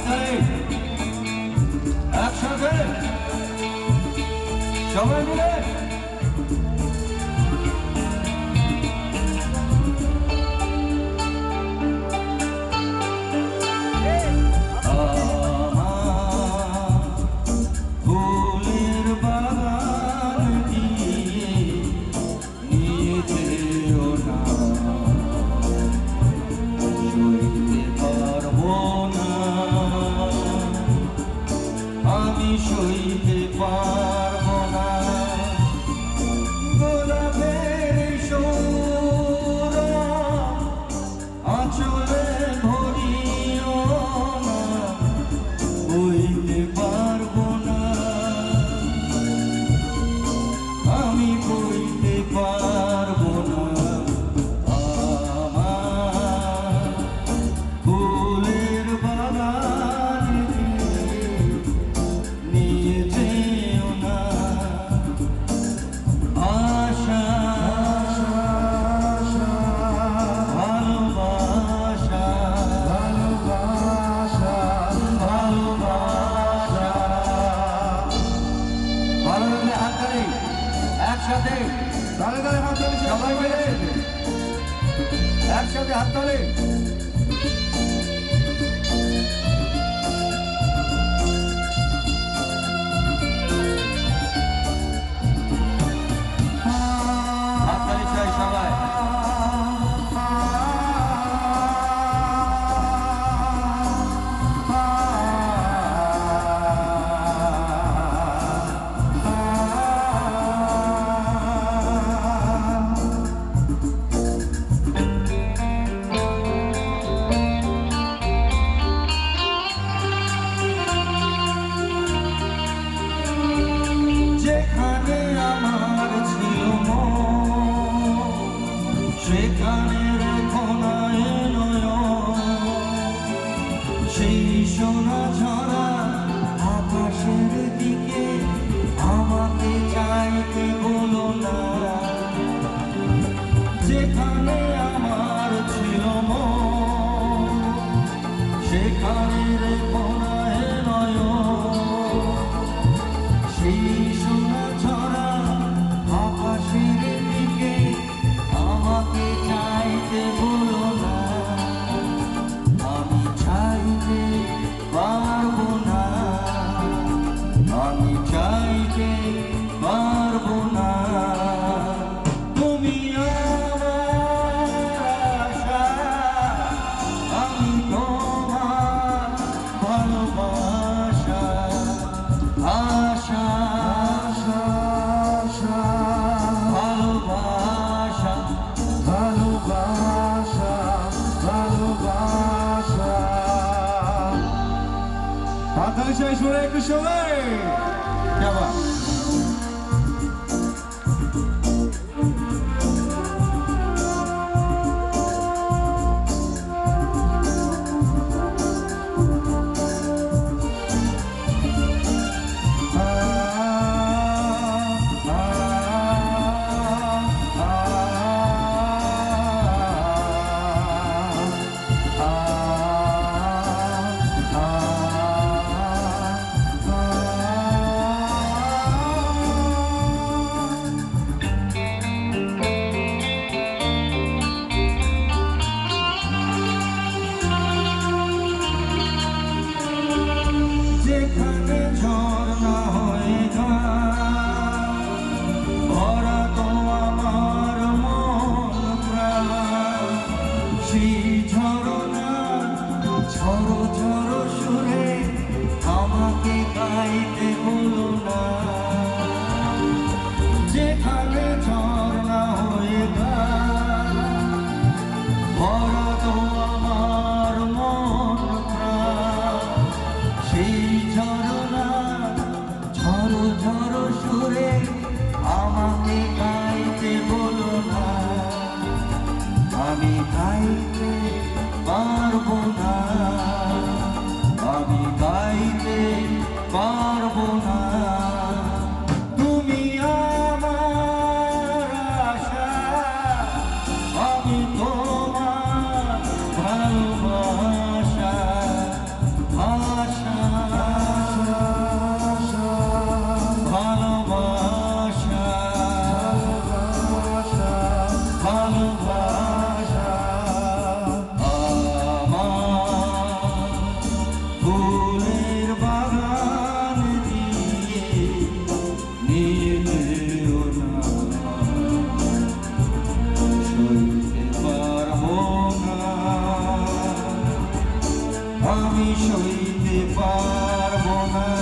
রাজধানী একসাথে সবাই মিলে তাহলে তাহলে হাত তালি সবাই মিলে একসাথে হাত তালি Cześć, Marek Koszolej! Brawa! ঝরো ঝরো সুরে আমাকে গাইতে বলো না। আমি গাইতে পারব না। আমি গাইতে পারব আমি সইতে পারব না।